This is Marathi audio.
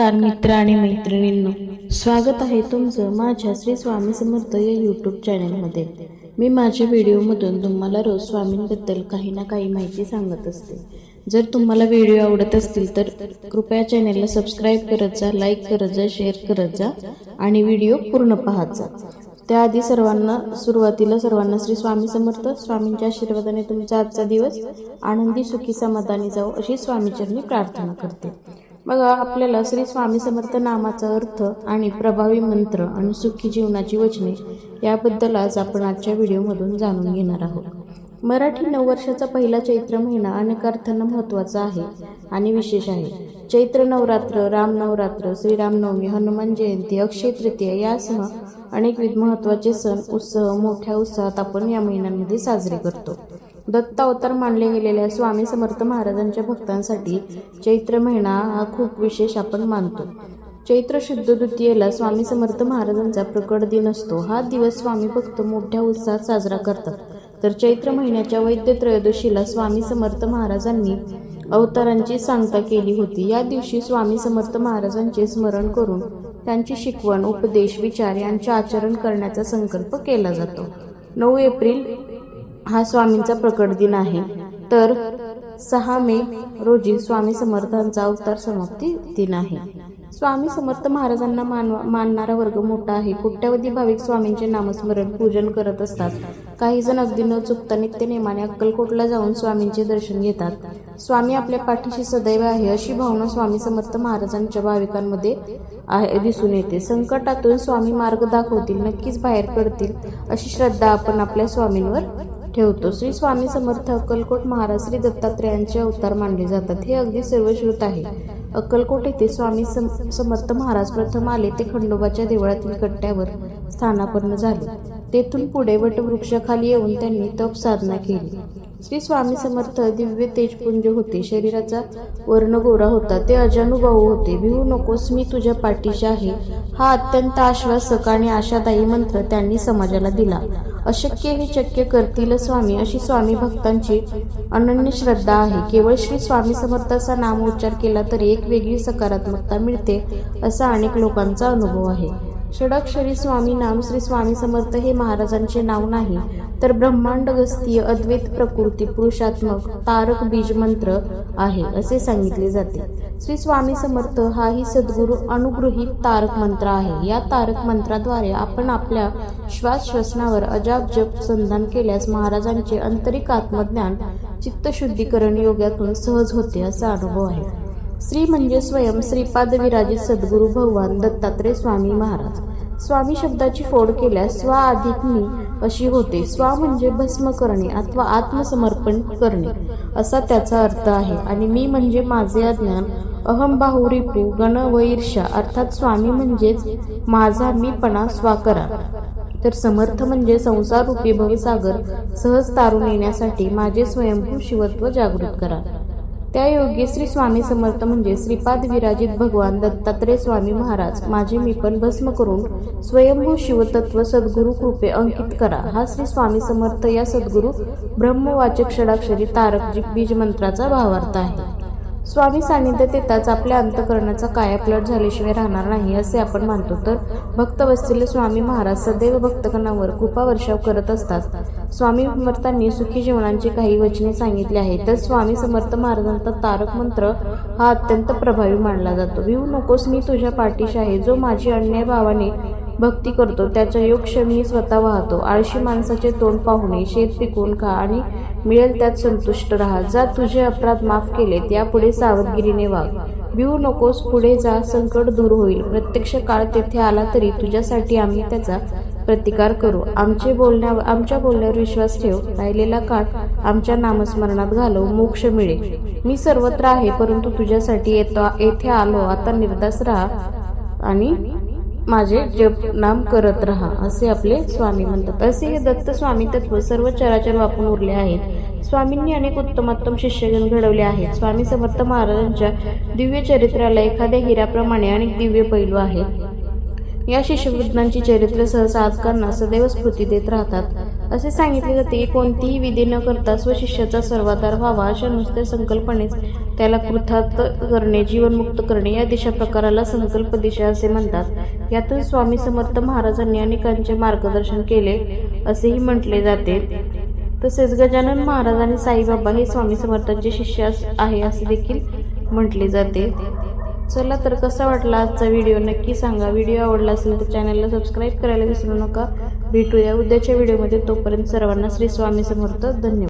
नमस्कार मित्र आणि मैत्रिणींनो. स्वागत आहे तुमचं माझ्या श्री स्वामी समर्थ या यूट्यूब चॅनलमध्ये मी माझ्या व्हिडिओमधून तुम्हाला रोज स्वामींबद्दल काही ना काही माहिती सांगत असते. जर तुम्हाला व्हिडिओ आवडत असतील तर कृपया चॅनलला सबस्क्राईब करत जा लाईक करत जा शेअर करत जा आणि व्हिडिओ पूर्ण पाहत जा. त्याआधी सर्वांना सुरुवातीला सर्वांना श्री स्वामी समर्थ स्वामींच्या आशीर्वादाने तुमचा आजचा दिवस आनंदी सुखी समाधानी जाऊ अशी स्वामीचरणी प्रार्थना करते. बघा आपल्याला श्री स्वामी समर्थ नामाचा अर्थ आणि प्रभावी मंत्र आणि सुखी जीवनाची वचने याबद्दल आज आपण आजच्या व्हिडिओमधून जाणून घेणार आहोत. मराठी नववर्षाचा पहिला चैत्र महिना अनेक अर्थानं महत्त्वाचा आहे आणि विशेष आहे. चैत्र नवरात्र राम नवरात्र श्रीरामनवमी हनुमान जयंती अक्षय तृतीया यासह अनेकविध महत्त्वाचे सण उत्सव मोठ्या उत्साहात आपण या महिन्यांमध्ये साजरे करतो. दत्त अवतार मानले गेलेल्या स्वामी समर्थ महाराजांच्या भक्तांसाठी चैत्र महिना हा खूप विशेष आपण मानतो. चैत्र शुद्ध द्वितीयेला स्वामी समर्थ महाराजांचा प्रकट दिन असतो. हा दिवस स्वामी भक्त मोठ्या उत्साहात साजरा करतात. तर चैत्र महिन्याच्या वैद्य त्रयोदशीला स्वामी समर्थ महाराजांनी अवतारांची सांगता केली होती. या दिवशी स्वामी समर्थ महाराजांचे स्मरण करून त्यांची शिकवण उपदेश विचार यांचे आचरण करण्याचा संकल्प केला जातो. नऊ एप्रिल हा स्वामींचा प्रकट दिन आहे. तर सहा मे रोजी स्वामी समर्थांचा अवतार समाप्ती दिन आहे. स्वामी समर्थ महाराजांना मानवा मानणारा वर्ग मोठा आहे. कोट्यावधी भाविक स्वामींचे नामस्मरण पूजन करत असतात. काही जण अगदी न चुकता नित्यनेमाने अक्कलकोटला जाऊन स्वामींचे दर्शन घेतात. स्वामी आपल्या पाठीशी सदैव आहे अशी भावना स्वामी समर्थ महाराजांच्या भाविकांमध्ये आहे दिसून येते. संकटातून स्वामी मार्ग दाखवतील नक्कीच बाहेर पडतील अशी श्रद्धा आपण आपल्या स्वामींवर ठेवतो. श्री स्वामी समर्थ अक्कलकोट महाराज श्री दत्तात्रयांचे अवतार मानले जातात. हे अगदी सर्वश्रुत आहे. अक्कलकोट येथे स्वामी सम समर्थ महाराज प्रथम आले ते खंडोबाच्या देवळातील कट्ट्यावर स्थानापन्न झाले. तेथून पुढे वटवृक्षाखाली येऊन त्यांनी तप साधना केली. श्री स्वामी समर्थ दिव्य तेजपुंज होते. शरीराचा वर्ण गोरा होता. ते अजानुभाऊ होते. भिवू नकोस मी तुझ्या पाठीशी आहे. हा अत्यंत आश्वासक आणि आशादायी मंत्र त्यांनी समाजाला दिला. अशक्य हे शक्य करतील स्वामी अशी स्वामी भक्तांची अनन्य श्रद्धा आहे. केवळ श्री स्वामी समर्थाचा नाम उच्चार केला तरी एक वेगळी सकारात्मकता मिळते असा अनेक लोकांचा अनुभव आहे. षडाक्षरी स्वामी नाम श्री स्वामी समर्थ हे महाराजांचे नाव नाही तर ब्रह्मांड गस्तीय अद्वैत प्रकृती पुरुषात्मक तारक बीज मंत्र आहे असे सांगितले जाते. श्री स्वामी समर्थ हा ही सद्गुरू अनुगृहीत तारक मंत्र आहे. या तारक मंत्राद्वारे आपण आपल्या श्वास श्वसनावर अजाब जप संधान केल्यास महाराजांचे आंतरिक आत्मज्ञान चित्तशुद्धीकरण योगातून सहज होते असा अनुभव आहे. श्री म्हणजे स्वयं श्रीपाद विराजित सद्गुरू भगवान दत्तात्रय स्वामी महाराज. स्वामी शब्दाची फोड केल्यास स्वा अधिक मी अशी होते. स्वा म्हणजे भस्म करणे अथवा आत्मसमर्पण करणे असा त्याचा अर्थ आहे. आणि मी म्हणजे माझे अज्ञान अहंबाहू रिपू गण व ईर्षा अर्थात स्वामी म्हणजेच माझा मीपणा स्वाकरा. तर समर्थ म्हणजे संसार रूपी भवसागर सहज तारून येण्यासाठी माझे स्वयंभू शिवत्व जागृत करा. त्या योग्य श्री स्वामी समर्थ म्हणजे श्रीपाद विराजित भगवान दत्तात्रय स्वामी महाराज माझे मी पण भस्म करून स्वयंभू शिवतत्व सद्गुरु कृपे अंकित करा. हा श्री स्वामी समर्थ या सद्गुरु ब्रह्मवाचक षडाक्षरी तारक बीज मंत्राचा भावार्थ आहे. स्वामी सानिध्यात येताच आपल्या अंतकरणाचा कायापलट झाल्याशिवाय राहणार नाही असे आपण मानतो. तर भक्त वत्सल्य स्वामी महाराज सदैव भक्तगणावर कृपा वर्षाव करत असतात. स्वामी समर्थांनी सुखी जीवनांची काही वचने सांगितली आहेत. तर स्वामी समर्थ महाराजांचा तारक मंत्र हा अत्यंत प्रभावी मानला जातो. भिवू नकोस मी तुझ्या पाठीशी आहे. जो माझी अन्याय भावाने भक्ती करतो. त्याच्या योगक्षम मी स्वतः वाहतो. आळशी माणसाचे तोंड पाहुणे शेत पिकून खा आणि मिळेल त्यात संतुष्ट राहा. जा तुझे अपराध माफ केलेत यापुढे सावधगिरीने वाग. भिवू नकोस पुढे जा संकट दूर होईल. प्रत्यक्ष काळ तेथे आला तरी तुझ्यासाठी आम्ही त्याचा प्रतिकार करू. आमचे बोलण्यावर आमच्या बोलण्यावर विश्वास ठेव. राहिलेला काळ आमच्या नामस्मरणात घालव. मोक्ष मिळेल मी सर्वत्र आहे परंतु तुझ्यासाठी येतो येथे आलो. आता निर्दास राहा आणि माझे जपनाम करत राहा असे आपले स्वामी म्हणतात. असे हे दत्त स्वामी तत्व सर्व चराचर वापरून उरले आहेत. स्वामींनी अनेक उत्तमोत्तम शिष्यगण घडवले आहेत. स्वामी समर्थ महाराजांच्या दिव्य चरित्राला एखाद्या हिऱ्याप्रमाणे अनेक दिव्य पैलू आहेत. या शिष्यवृद्धांची चरित्र सहसा आजकांना सदैव स्फूर्ती देत राहतात. असे सांगितले जाते की कोणतीही विधी न करता स्वशिष्याचा सर्वाधार व्हावा अशा नुसत्या संकल्पनेच त्याला कृथार्थ करणे जीवनमुक्त करणे या दिशा प्रकाराला संकल्प दिशा असे म्हणतात. यातून स्वामी समर्थ महाराजांनी अनेकांचे मार्गदर्शन केले असेही म्हटले जाते. तसेच गजानन महाराज आणि साईबाबा हे स्वामी समर्थांचे शिष्य आहे असे देखील म्हटले जाते. चला तर कसा वाटला आजचा व्हिडिओ? नक्की सांगा. व्हिडिओ आवडला असेल तर चॅनलला सबस्क्राईब करायला विसरू नका. भेटूया. उद्याच्या व्हिडिओमध्ये तोपर्यंत सर्वांना श्री स्वामी समर्थ. धन्यवाद.